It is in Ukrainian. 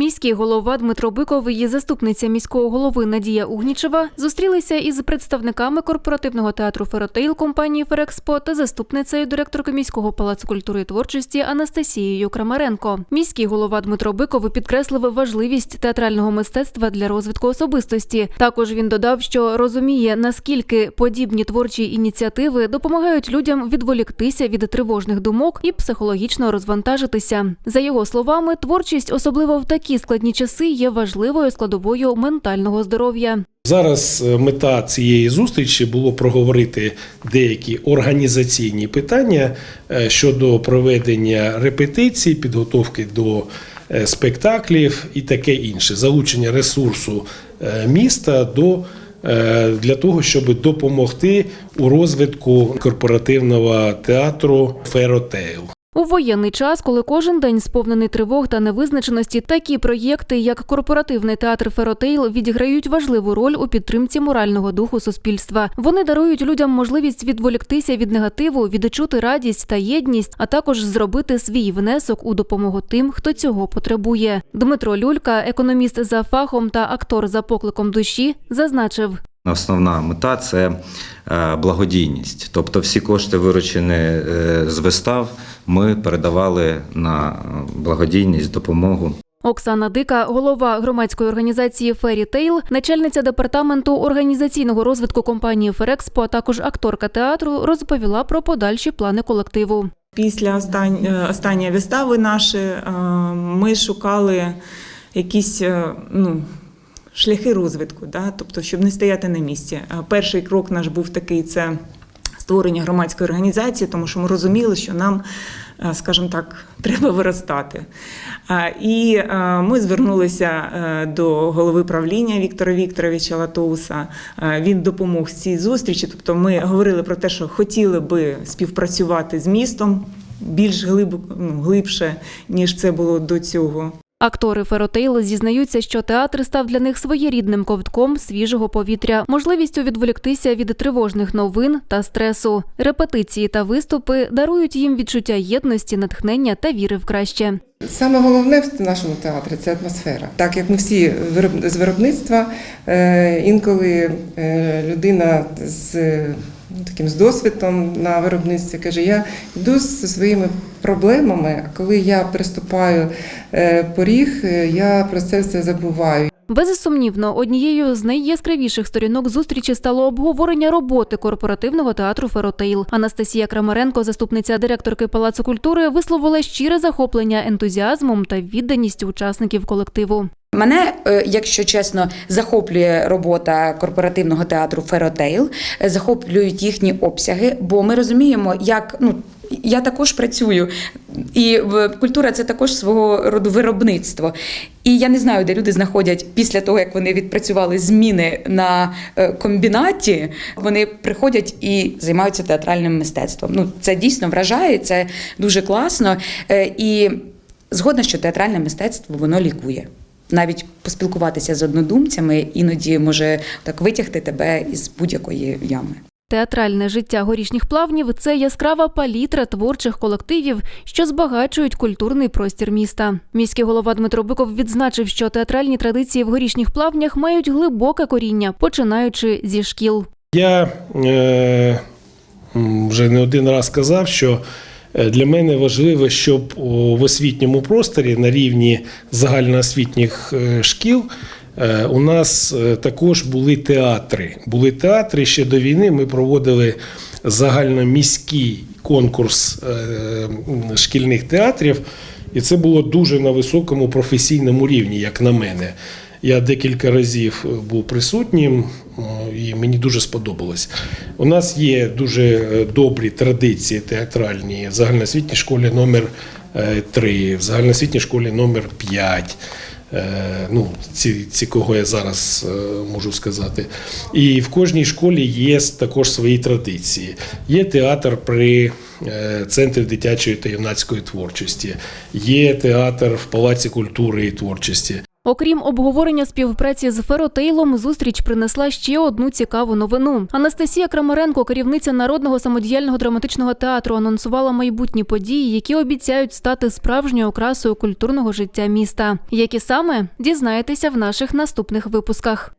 Міський голова Дмитро Биков і заступниця міського голови Надія Угнічева зустрілися із представниками корпоративного театру Феротейл компанії Ферекспо та заступницею директорки міського палацу культури і творчості Анастасією Крамаренко. Міський голова Дмитро Биков підкреслив важливість театрального мистецтва для розвитку особистості. Також він додав, що розуміє наскільки подібні творчі ініціативи допомагають людям відволіктися від тривожних думок і психологічно розвантажитися. За його словами, творчість, особливо в такі складні часи, є важливою складовою ментального здоров'я. Зараз е, мета цієї зустрічі було проговорити деякі організаційні питання е, щодо проведення репетицій, підготовки до е, спектаклів і таке інше, залучення ресурсу міста до для того, щоб допомогти у розвитку корпоративного театру Феротейл. У воєнний час, коли кожен день сповнений тривог та невизначеності, такі проєкти, як корпоративний театр Феротейл, відіграють важливу роль у підтримці морального духу суспільства. Вони дарують людям можливість відволіктися від негативу, відчути радість та єдність, а також зробити свій внесок у допомогу тим, хто цього потребує. Дмитро Люлька, економіст за фахом та актор за покликом душі, зазначив. Основна мета це е, благодійність. Тобто всі кошти, виручені е, з вистав, ми передавали на е, благодійність, допомогу. Оксана Дика, голова громадської організації Фері Тейл, начальниця департаменту організаційного розвитку компанії Ферекспо, а також акторка театру, розповіла про подальші плани колективу. Після е, останньої вистави наші е, ми шукали якісь ну, шляхи розвитку, да? тобто, щоб не стояти на місці. Перший крок наш був такий: це створення громадської організації, тому що ми розуміли, що нам, е, скажімо так, треба виростати. І е, ми звернулися е, до голови правління Віктора Вікторовича Латоуса. Він допомог в цій зустрічі. Тобто, ми говорили про те, що хотіли би співпрацювати з містом більш ну, глибше, ніж це було до цього. Актори Феротейл зізнаються, що театр став для них своєрідним ковтком свіжого повітря, можливістю відволіктися від тривожних новин та стресу. Репетиції та виступи дарують їм відчуття єдності, натхнення та віри в краще. Саме головне в нашому театрі це атмосфера. Так як ми всі з виробництва, е, інколи е, людина з таким з досвідом на виробництві каже: я йду зі своїми проблемами, а коли я приступаю е, поріг, е, я про це все забуваю. Безсумнівно, однією з найяскравіших сторінок зустрічі стало обговорення роботи корпоративного театру Феротейл. Анастасія Крамаренко, заступниця директорки Палацу культури, висловила щире захоплення ентузіазмом та відданістю учасників колективу. Мене, е, якщо чесно, захоплює робота корпоративного театру Феротейл, е, захоплюють їхні обсяги, бо ми розуміємо, як ну. Я також працюю, і культура це також свого роду виробництво. І я не знаю, де люди знаходять після того, як вони відпрацювали зміни на е, комбінаті, вони приходять і займаються театральним мистецтвом. Ну, це дійсно вражає, це дуже класно. І згодна, що театральне мистецтво воно лікує. Навіть поспілкуватися з однодумцями іноді може так витягти тебе із будь-якої ями. Театральне життя горішніх плавнів це яскрава палітра творчих колективів, що збагачують культурний простір міста. Міський голова Дмитро Биков відзначив, що театральні традиції в горішніх плавнях мають глибоке коріння, починаючи зі шкіл. Я е, вже не один раз казав, що для мене важливо, щоб в освітньому просторі на рівні загальноосвітніх е, шкіл е, у нас е, також були театри. Були театри ще до війни. Ми проводили загальноміський конкурс е, шкільних театрів, і це було дуже на високому професійному рівні, як на мене. Я декілька разів е, був присутнім, і мені дуже сподобалось. У нас є дуже е, добрі традиції театральні в загальноосвітній школі номер 3, в загальноосвітній школі номер 5. Ну, ці, ці кого я зараз е, можу сказати. І в кожній школі є також свої традиції. Є театр при е, центрі дитячої та юнацької творчості, є театр в Палаці культури і творчості. Окрім обговорення співпраці з Феротейлом, зустріч принесла ще одну цікаву новину. Анастасія Крамаренко, керівниця народного самодіяльного драматичного театру, анонсувала майбутні події, які обіцяють стати справжньою окрасою культурного життя міста. Які саме дізнаєтеся в наших наступних випусках.